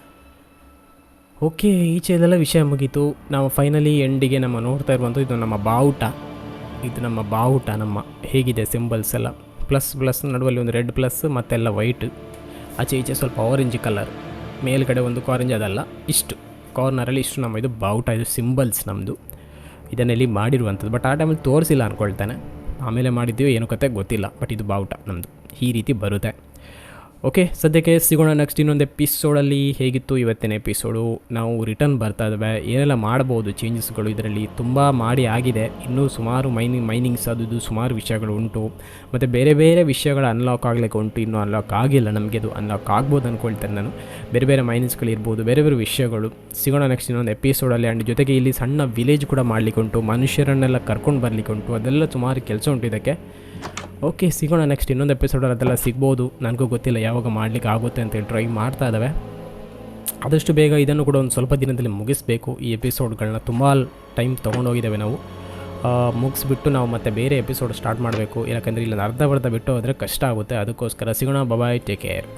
ಓಕೆ, ಈಚೆ ಇದೆಲ್ಲ ವಿಷಯ ಮುಗೀತು. ನಾವು ಫೈನಲಿ ಎಂಡಿಗೆ ನಮ್ಮ ನೋಡ್ತಾ ಇರುವಂಥ ಇದು ನಮ್ಮ ಬಾವುಟ. ಇದು ನಮ್ಮ ಬಾವುಟ, ನಮ್ಮ ಹೇಗಿದೆ ಸಿಂಬಲ್ಸ್ ಎಲ್ಲ. ಪ್ಲಸ್ ಪ್ಲಸ್ ನಡುವಲ್ಲಿ ಒಂದು ರೆಡ್ ಪ್ಲಸ್ ಮತ್ತೆಲ್ಲ ವೈಟ್ ಆಚೆ ಈಚೆ ಸ್ವಲ್ಪ ಆರೆಂಜ್ ಕಲರ್ ಮೇಲ್ಗಡೆ ಒಂದು ಕಾರೆಂಜ್ ಅದಲ್ಲ, ಇಷ್ಟು. ಕಾರ್ನರಲ್ಲಿ ಇಷ್ಟು ನಮ್ಮ ಇದು ಬಾವುಟ, ಇದು ಸಿಂಬಲ್ಸ್ ನಮ್ಮದು ಇದನ್ನೆಲ್ಲಿ ಮಾಡಿರುವಂಥದ್ದು. ಬಟ್ ಆ ಟೈಮಲ್ಲಿ ತೋರಿಸಿಲ್ಲ ಅಂದ್ಕೊಳ್ತಾನೆ ಆಮೇಲೆ ಮಾಡಿದ್ದೀವಿ ಏನು ಕತೆ ಗೊತ್ತಿಲ್ಲ ಬಟ್ ಇದು ಬಾವುಟ ನಮ್ಮದು ಈ ರೀತಿ ಬರುತ್ತೆ. ಓಕೆ ಸದ್ಯಕ್ಕೆ ಸಿಗೋಣ ನೆಕ್ಸ್ಟ್ ಇನ್ನೊಂದು ಎಪಿಸೋಡಲ್ಲಿ ಹೇಗಿತ್ತು ಇವತ್ತಿನ ಎಪಿಸೋಡು ನಾವು ರಿಟರ್ನ್ ಬರ್ತಾ ಇದ್ದಾವೆ ಏನೆಲ್ಲ ಮಾಡ್ಬೋದು? ಚೇಂಜಸ್ಗಳು ಇದರಲ್ಲಿ ತುಂಬ ಮಾಡಿ ಆಗಿದೆ. ಇನ್ನೂ ಸುಮಾರು ಮೈನಿಂಗ್ ಮೈನಿಂಗ್ಸ್ ಅದು ಸುಮಾರು ವಿಷಯಗಳು ಉಂಟು. ಮತ್ತು ಬೇರೆ ಬೇರೆ ವಿಷಯಗಳು ಅನ್ಲಾಕ್ ಆಗಲಿಕ್ಕೆ ಉಂಟು. ಇನ್ನೂ ಅನ್ಲಾಕ್ ಆಗಿಲ್ಲ ನಮಗೆ. ಅದು ಅನ್ಲಾಕ್ ಆಗ್ಬೋದು ಅಂದ್ಕೊಳ್ತೇನೆ ನಾನು. ಬೇರೆ ಬೇರೆ ಮೈನಿಂಗ್ಸ್ಗಳು ಇರ್ಬೋದು, ಬೇರೆ ಬೇರೆ ವಿಷಯಗಳು. ಸಿಗೋಣ ನೆಕ್ಸ್ಟ್ ಇನ್ನೊಂದು ಎಪಿಸೋಡಲ್ಲಿ ಆ್ಯಂಡ್ ಜೊತೆಗೆ ಇಲ್ಲಿ ಸಣ್ಣ ವಿಲೇಜ್ ಕೂಡ ಮಾಡಲಿಕ್ಕೆ ಉಂಟು. ಮನುಷ್ಯರನ್ನೆಲ್ಲ ಕರ್ಕೊಂಡು ಬರಲಿಕ್ಕೆ ಉಂಟು. ಅದೆಲ್ಲ ಸುಮಾರು ಕೆಲಸ ಉಂಟು ಇದಕ್ಕೆ. ಓಕೆ ಸಿಗೋಣ ನೆಕ್ಸ್ಟ್ ಇನ್ನೊಂದು ಎಪಿಸೋಡ್ ಅದೆಲ್ಲ ಸಿಗ್ಬೋದು. ನನಗೂ ಗೊತ್ತಿಲ್ಲ ಯಾವಾಗ ಮಾಡಲಿಕ್ಕೆ ಆಗುತ್ತೆ ಅಂತೇಳಿ ಟ್ರೈ ಮಾಡ್ತಾ ಇದ್ದಾವೆ ಆದಷ್ಟು ಬೇಗ ಇದನ್ನು ಕೂಡ ಒಂದು ಸ್ವಲ್ಪ ದಿನದಲ್ಲಿ ಮುಗಿಸ್ಬೇಕು. ಈ ಎಪಿಸೋಡ್ಗಳನ್ನ ತುಂಬ ಟೈಮ್ ತೊಗೊಂಡೋಗಿದ್ದೇವೆ ನಾವು. ಮುಗಿಸ್ಬಿಟ್ಟು ನಾವು ಮತ್ತೆ ಬೇರೆ ಎಪಿಸೋಡ್ ಸ್ಟಾರ್ಟ್ ಮಾಡಬೇಕು. ಯಾಕಂದರೆ ಇಲ್ಲಿ ಅರ್ಧ ಬರ್ಧ ಬಿಟ್ಟು ಹೋದರೆ ಕಷ್ಟ ಆಗುತ್ತೆ. ಅದಕ್ಕೋಸ್ಕರ ಸಿಗೋಣ. Bye-bye take care